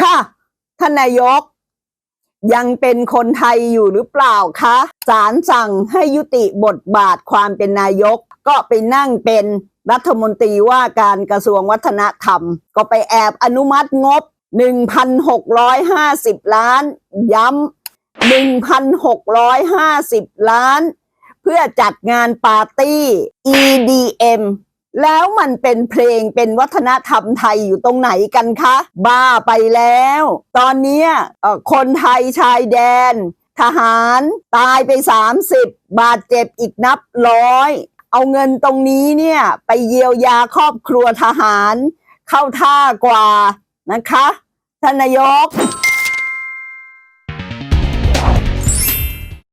ค่ะ ท่านนายก ยังเป็นคนไทยอยู่หรือเปล่าคะศาลสั่งให้ยุติบทบาทความเป็นนายก ก็ไปนั่งเป็นรัฐมนตรีว่าการกระทรวงวัฒนธรรม ก็ไปแอบอนุมัติงบ 1,650 ล้าน ย้ำ1,650 ล้าน เพื่อจัดงานปาร์ตี้ EDM แล้วมันเป็นเพลงเป็นวัฒนธรรมไทยอยู่ตรงไหนกันคะ บ้าไปแล้ว ตอนเนี้ยคนไทยชายแดน ทหารตายไป 30 บาดเจ็บอีกนับร้อย เอาเงินตรงนี้เนี่ยไปเยียวยาครอบครัวทหาร เข้าท่ากว่านะคะท่านนายก